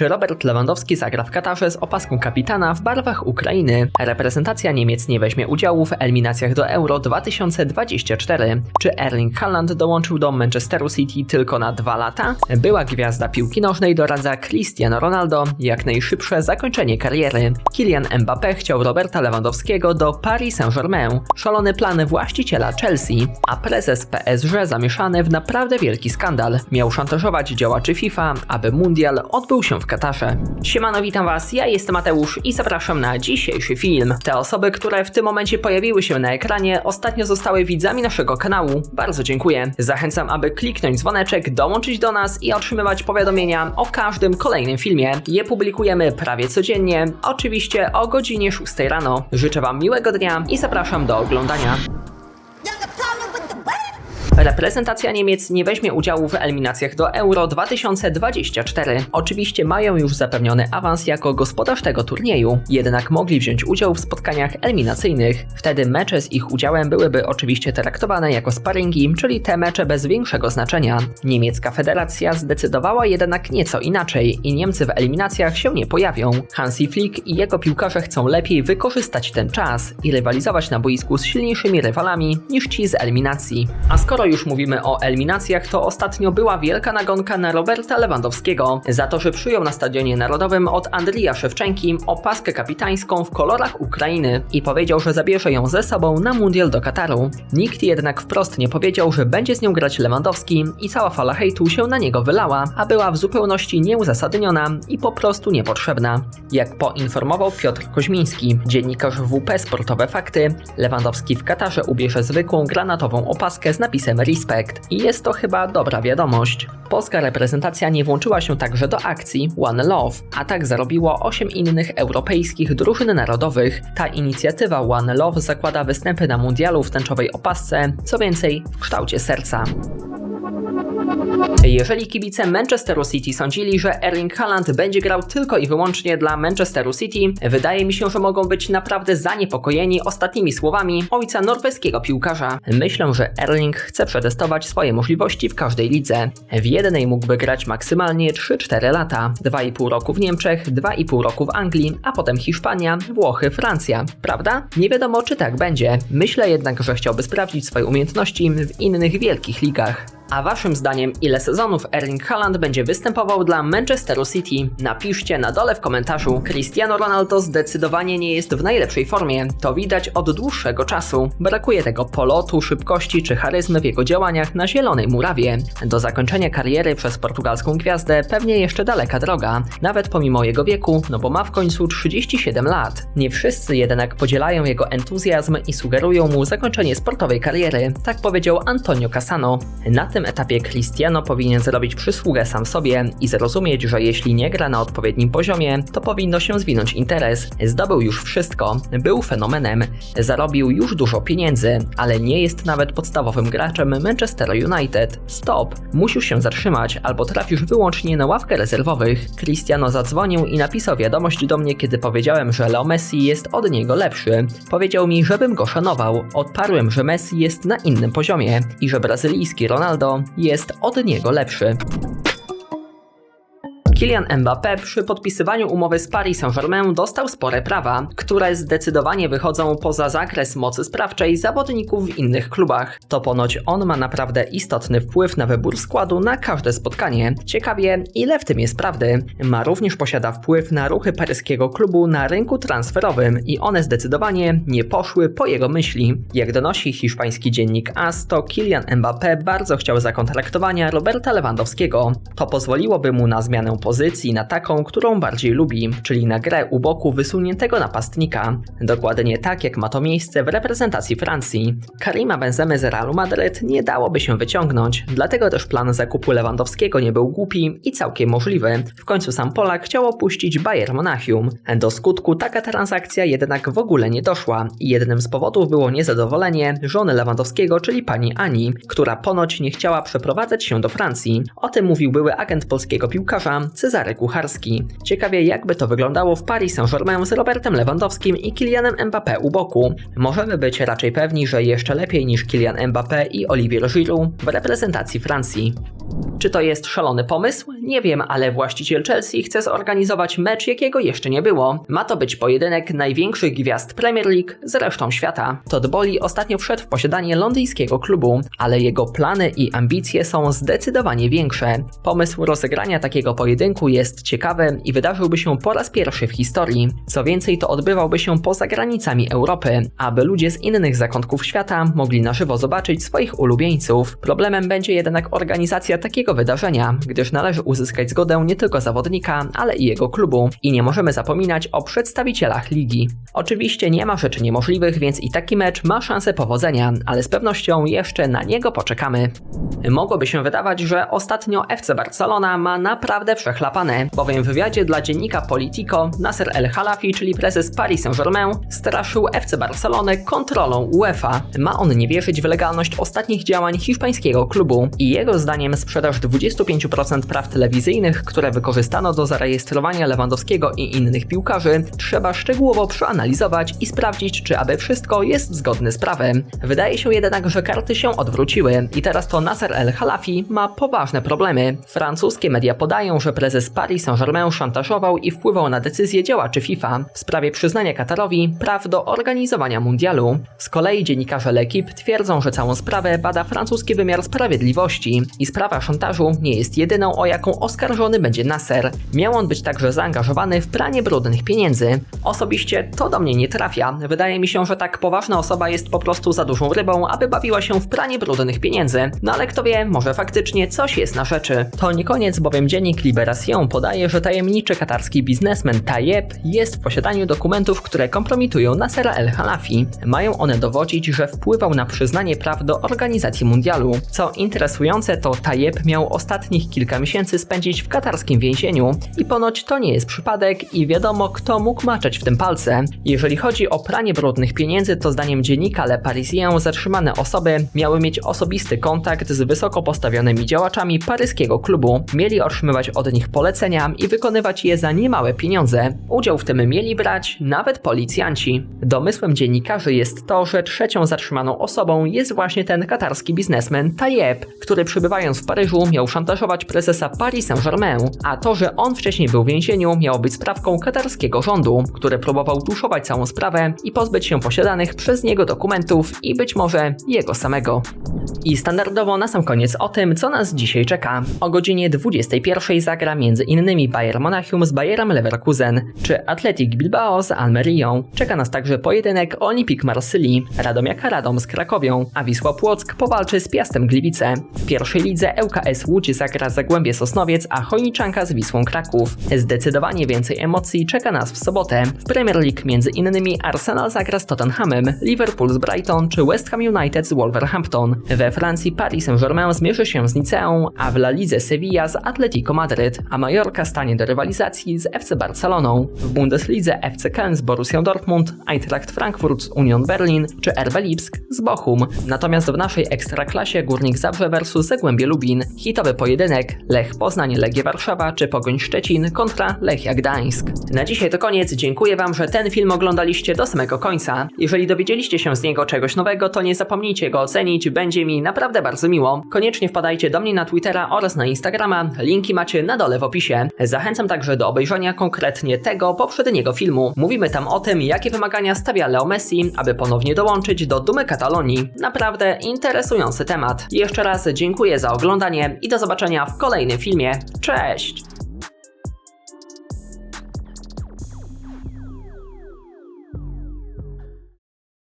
Czy Robert Lewandowski zagra w Katarze z opaską kapitana w barwach Ukrainy? Reprezentacja Niemiec nie weźmie udziału w eliminacjach do Euro 2024. Czy Erling Haaland dołączył do Manchesteru City tylko na dwa lata? Była gwiazda piłki nożnej doradza Cristiano Ronaldo jak najszybsze zakończenie kariery. Kylian Mbappé chciał Roberta Lewandowskiego do Paris Saint-Germain. Szalony plan właściciela Chelsea, a prezes PSG zamieszany w naprawdę wielki skandal. Miał szantażować działaczy FIFA, aby mundial odbył się w Katarze. Siemano, witam was, ja jestem Mateusz i zapraszam na dzisiejszy film. Te osoby, które w tym momencie pojawiły się na ekranie, ostatnio zostały widzami naszego kanału. Bardzo dziękuję. Zachęcam, aby kliknąć dzwoneczek, dołączyć do nas i otrzymywać powiadomienia o każdym kolejnym filmie. Je publikujemy prawie codziennie, oczywiście o godzinie 6 rano. Życzę wam miłego dnia i zapraszam do oglądania. Reprezentacja Niemiec nie weźmie udziału w eliminacjach do Euro 2024. Oczywiście mają już zapewniony awans jako gospodarz tego turnieju, jednak mogli wziąć udział w spotkaniach eliminacyjnych. Wtedy mecze z ich udziałem byłyby oczywiście traktowane jako sparingi, czyli te mecze bez większego znaczenia. Niemiecka federacja zdecydowała jednak nieco inaczej i Niemcy w eliminacjach się nie pojawią. Hansi Flick i jego piłkarze chcą lepiej wykorzystać ten czas i rywalizować na boisku z silniejszymi rywalami niż ci z eliminacji. A skoro już mówimy o eliminacjach, to ostatnio była wielka nagonka na Roberta Lewandowskiego za to, że przyjął na stadionie narodowym od Andrija Szewczenki opaskę kapitańską w kolorach Ukrainy i powiedział, że zabierze ją ze sobą na mundial do Kataru. Nikt jednak wprost nie powiedział, że będzie z nią grać Lewandowski i cała fala hejtu się na niego wylała, a była w zupełności nieuzasadniona i po prostu niepotrzebna. Jak poinformował Piotr Koźmiński, dziennikarz WP Sportowe Fakty, Lewandowski w Katarze ubierze zwykłą granatową opaskę z napisem Respect i jest to chyba dobra wiadomość. Polska reprezentacja nie włączyła się także do akcji One Love, a tak zarobiło 8 innych europejskich drużyn narodowych. Ta inicjatywa One Love zakłada występy na mundialu w tęczowej opasce, co więcej w kształcie serca. Jeżeli kibice Manchesteru City sądzili, że Erling Haaland będzie grał tylko i wyłącznie dla Manchesteru City, wydaje mi się, że mogą być naprawdę zaniepokojeni ostatnimi słowami ojca norweskiego piłkarza. Myślę, że Erling chce przetestować swoje możliwości w każdej lidze. W jednej mógłby grać maksymalnie 3-4 lata, 2,5 roku w Niemczech, 2,5 roku w Anglii, a potem Hiszpania, Włochy, Francja. Prawda? Nie wiadomo, czy tak będzie. Myślę jednak, że chciałby sprawdzić swoje umiejętności w innych wielkich ligach. A waszym zdaniem, ile sezonów Erling Haaland będzie występował dla Manchesteru City? Napiszcie na dole w komentarzu. Cristiano Ronaldo zdecydowanie nie jest w najlepszej formie. To widać od dłuższego czasu. Brakuje tego polotu, szybkości czy charyzmy w jego działaniach na zielonej murawie. Do zakończenia kariery przez portugalską gwiazdę pewnie jeszcze daleka droga, nawet pomimo jego wieku, no bo ma w końcu 37 lat. Nie wszyscy jednak podzielają jego entuzjazm i sugerują mu zakończenie sportowej kariery, tak powiedział Antonio Cassano. Na tym etapie Cristiano powinien zrobić przysługę sam sobie i zrozumieć, że jeśli nie gra na odpowiednim poziomie, to powinno się zwinąć interes. Zdobył już wszystko, był fenomenem, zarobił już dużo pieniędzy, ale nie jest nawet podstawowym graczem Manchester United. Stop, musisz się zatrzymać albo trafisz wyłącznie na ławkę rezerwowych. Cristiano zadzwonił i napisał wiadomość do mnie, kiedy powiedziałem, że Leo Messi jest od niego lepszy. Powiedział mi, żebym go szanował. Odparłem, że Messi jest na innym poziomie i że brazylijski Ronaldo jest od niego lepszy. Kylian Mbappé przy podpisywaniu umowy z Paris Saint-Germain dostał spore prawa, które zdecydowanie wychodzą poza zakres mocy sprawczej zawodników w innych klubach. To ponoć on ma naprawdę istotny wpływ na wybór składu na każde spotkanie. Ciekawie, ile w tym jest prawdy. Ma również posiada wpływ na ruchy paryskiego klubu na rynku transferowym i one zdecydowanie nie poszły po jego myśli. Jak donosi hiszpański dziennik AS, to Kylian Mbappé bardzo chciał zakontraktowania Roberta Lewandowskiego. To pozwoliłoby mu na zmianę pozycji na taką, którą bardziej lubi, czyli na grę u boku wysuniętego napastnika. Dokładnie tak jak ma to miejsce w reprezentacji Francji. Karima Benzemy z Realu Madryt nie dałoby się wyciągnąć, dlatego też plan zakupu Lewandowskiego nie był głupi i całkiem możliwy. W końcu sam Polak chciał opuścić Bayern Monachium. Do skutku taka transakcja jednak w ogóle nie doszła i jednym z powodów było niezadowolenie żony Lewandowskiego, czyli pani Ani, która ponoć nie chciała przeprowadzać się do Francji. O tym mówił były agent polskiego piłkarza Cezary Kucharski. Ciekawie jakby to wyglądało w Paris Saint-Germain z Robertem Lewandowskim i Kylianem Mbappé u boku. Możemy być raczej pewni, że jeszcze lepiej niż Kylian Mbappé i Olivier Giroud w reprezentacji Francji. Czy to jest szalony pomysł? Nie wiem, ale właściciel Chelsea chce zorganizować mecz, jakiego jeszcze nie było. Ma to być pojedynek największych gwiazd Premier League z resztą świata. Todd Boli ostatnio wszedł w posiadanie londyńskiego klubu, ale jego plany i ambicje są zdecydowanie większe. Pomysł rozegrania takiego pojedynku jest ciekawy i wydarzyłby się po raz pierwszy w historii. Co więcej, to odbywałby się poza granicami Europy, aby ludzie z innych zakątków świata mogli na żywo zobaczyć swoich ulubieńców. Problemem będzie jednak organizacja takiego wydarzenia, gdyż należy uzyskać zgodę nie tylko zawodnika, ale i jego klubu i nie możemy zapominać o przedstawicielach ligi. Oczywiście nie ma rzeczy niemożliwych, więc i taki mecz ma szansę powodzenia, ale z pewnością jeszcze na niego poczekamy. Mogłoby się wydawać, że ostatnio FC Barcelona ma naprawdę przechlapane, bowiem w wywiadzie dla dziennika Politico Nasser El Khalafi, czyli prezes Paris Saint-Germain, straszył FC Barcelonę kontrolą UEFA. Ma on nie wierzyć w legalność ostatnich działań hiszpańskiego klubu i jego zdaniem sprzedaż 25% praw telewizyjnych, które wykorzystano do zarejestrowania Lewandowskiego i innych piłkarzy, trzeba szczegółowo przeanalizować i sprawdzić, czy aby wszystko jest zgodne z prawem. Wydaje się jednak, że karty się odwróciły i teraz to Nasser El Khalafi ma poważne problemy. Francuskie media podają, że prezes Paris Saint-Germain szantażował i wpływał na decyzje działaczy FIFA w sprawie przyznania Katarowi praw do organizowania mundialu. Z kolei dziennikarze L'Equipe twierdzą, że całą sprawę bada francuski wymiar sprawiedliwości i sprawa szantażu nie jest jedyną, o jaką oskarżony będzie Nasser. Miał on być także zaangażowany w pranie brudnych pieniędzy. Osobiście to do mnie nie trafia. Wydaje mi się, że tak poważna osoba jest po prostu za dużą rybą, aby bawiła się w pranie brudnych pieniędzy. No ale kto wie, może faktycznie coś jest na rzeczy. To nie koniec, bowiem dziennik Liberation podaje, że tajemniczy katarski biznesmen Tayeb jest w posiadaniu dokumentów, które kompromitują Nassera El Halafi. Mają one dowodzić, że wpływał na przyznanie praw do organizacji mundialu. Co interesujące, to Tayeb miał ostatnich kilka miesięcy spędzić w katarskim więzieniu i ponoć to nie jest przypadek i wiadomo kto mógł maczać w tym palce. Jeżeli chodzi o pranie brudnych pieniędzy, to zdaniem dziennika Le Parisien zatrzymane osoby miały mieć osobisty kontakt z wysoko postawionymi działaczami paryskiego klubu. Mieli otrzymywać od nich polecenia i wykonywać je za niemałe pieniądze. Udział w tym mieli brać nawet policjanci. Domysłem dziennikarzy jest to, że trzecią zatrzymaną osobą jest właśnie ten katarski biznesmen Tayeb, który przybywając w Paryżu miał szantażować prezesa Paris Saint-Germain, a to, że on wcześniej był w więzieniu miało być sprawką katarskiego rządu, który próbował tuszować całą sprawę i pozbyć się posiadanych przez niego dokumentów i być może jego samego. I standardowo na sam koniec o tym, co nas dzisiaj czeka. O godzinie 21 zagra m.in. Bayern Monachium z Bayerem Leverkusen, czy Athletic Bilbao z Almerią. Czeka nas także pojedynek Olympique Marsylii, Radomiaka Radom z Krakowią, a Wisła Płock powalczy z Piastem Gliwice. W pierwszej lidze ŁKS Łódź zagra Zagłębie Sosnowiec, a Chojniczanka z Wisłą Kraków. Zdecydowanie więcej emocji czeka nas w sobotę. W Premier League m.in. Arsenal zagra z Tottenhamem, Liverpool z Brighton czy West Ham United z Wolverhampton. We Francji Paris Saint-Germain zmierzy się z Niceą, a w La Lidze Sevilla z Atletico Madryt, a Mallorca stanie do rywalizacji z FC Barceloną. W Bundeslidze FC Köln z Borussią Dortmund, Eintracht Frankfurt z Union Berlin czy RB Lipsk z Bochum. Natomiast w naszej ekstraklasie Górnik Zabrze versus Zagłębie Lubin, hitowy pojedynek Lech Poznań, Legia Warszawa czy Pogoń Szczecin kontra Lechia Gdańsk. Na dzisiaj to koniec, dziękuję Wam, że ten film oglądaliście do samego końca. Jeżeli dowiedzieliście się z niego czegoś nowego, to nie zapomnijcie go ocenić, będzie mi naprawdę bardzo miło. Koniecznie wpadajcie do mnie na Twittera oraz na Instagrama, linki macie na dole w opisie. Zachęcam także do obejrzenia konkretnie tego poprzedniego filmu. Mówimy tam o tym, jakie wymagania stawia Leo Messi, aby ponownie dołączyć do Dumy Katalonii. Naprawdę interesujący temat. Jeszcze raz dziękuję za oglądanie i do zobaczenia w kolejnym filmie. Cześć!